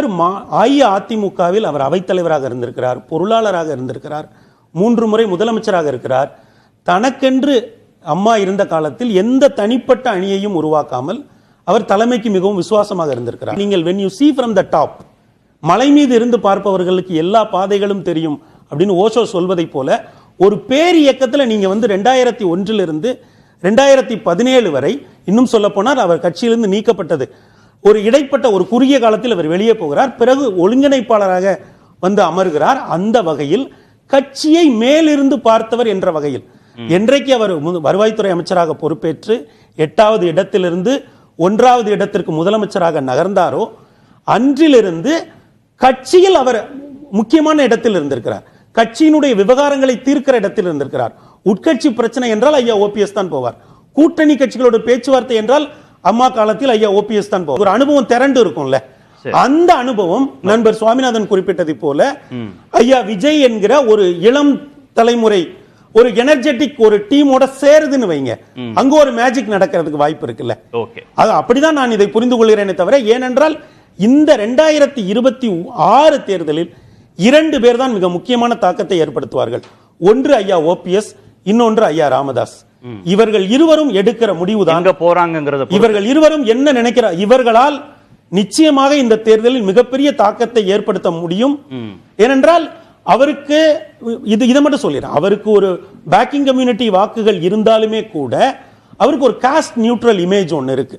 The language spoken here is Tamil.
அவர் மா அஇஅதிமுகவில் அவர் அவைத்தலைவராக இருந்திருக்கிறார் பொருளாளராக இருந்திருக்கிறார் மூன்று முறை முதலமைச்சராக இருக்கிறார். தனக்கென்று அம்மா இருந்த காலத்தில் எந்த தனிப்பட்ட அணியையும் உருவாக்காமல் அவர் தலைமைக்கு மிகவும் விசுவாசமாக இருந்திருக்கிறார். நீங்கள் when you see from the top மலை மீது இருந்து பார்ப்பவர்களுக்கு எல்லா பாதைகளும் தெரியும் அப்படின்னு ஓஷோ சொல்வதை போல ஒரு பேர் இயக்கத்தில் நீங்க வந்து ரெண்டாயிரத்தி ஒன்றிலிருந்து ரெண்டாயிரத்தி பதினேழு வரை இன்னும் சொல்ல போனால் அவர் கட்சியிலிருந்து நீக்கப்பட்டது. ஒரு இடைப்பட்ட ஒரு குறுகிய காலத்தில் அவர் வெளியே போகிறார். பிறகு ஒருங்கிணைப்பாளராக வந்து அமர்கிறார். அந்த வகையில் கட்சியை மேலிருந்து பார்த்தவர் என்ற வகையில். என்றைக்கு அவர் வருவாய்த்துறை அமைச்சராக பொறுப்பேற்று எட்டாவது இடத்திலிருந்து ஒன்றாவது இடத்திற்கு முதலமைச்சராக நகர்ந்தாரோ அன்றிலிருந்து கட்சியில் அவர் முக்கியமான இடத்தில் இருந்திருக்கிறார். கட்சியினுடைய விவகாரங்களை தீர்க்கிற இடத்தில் இருந்திருக்கிறார். உட்கட்சி பிரச்சனை என்றால் ஐயா ஓபிஎஸ் தான் போவார். கூட்டணி கட்சிகளோட பேச்சுவார்த்தை என்றால் அம்மா காலத்தில் ஐயா ஓபிஎஸ் தான் போவார். ஒரு அனுபவம் திரண்டு இருக்கும்ல. அந்த அனுபவம் நண்பர் சுவாமிநாதன் குறிப்பிட்டதை போல ஐயா விஜய் என்கிற ஒரு இளம் தலைமுறை ஒரு எனர்ஜெட்டிக் ஒரு டீமோட சேருதுன்னு வைங்க. அங்க ஒரு மேஜிக் நடக்கிறதுக்கு வாய்ப்பு இருக்குல்ல. ஓகே. அது அப்படிதான் நான் இதை புரிந்து கொள்கிறேனே தவிர ஏனென்றால் இந்த ரெண்டாயிரத்தி இருபத்தி ஆறு தேர்தலில் இரண்டு பேர் தான் மிக முக்கியமான தாக்கத்தை ஏற்படுத்துவார்கள். ஒன்று ஐயா ஓபிஎஸ் இன்னொன்று ஐயா ராமதாஸ். இவர்கள் இருவரும் எடுக்கிற எங்க போறாங்கங்கறத பொறுத்து. இவர்கள் இருவரும் என்ன நினைக்கிறார் இவர்களால் நிச்சயமாக இந்த தேர்தலில் மிகப்பெரிய தாக்கத்தை ஏற்படுத்த முடியும். ஏனென்றால் அவருக்கு இது இதை மட்டும் சொல்லிடுறேன். அவருக்கு ஒரு பேக்கிங் கம்யூனிட்டி வாக்குகள் இருந்தாலுமே கூட அவருக்கு ஒரு காஸ்ட் நியூட்ரல் இமேஜ் ஒன்று இருக்கு.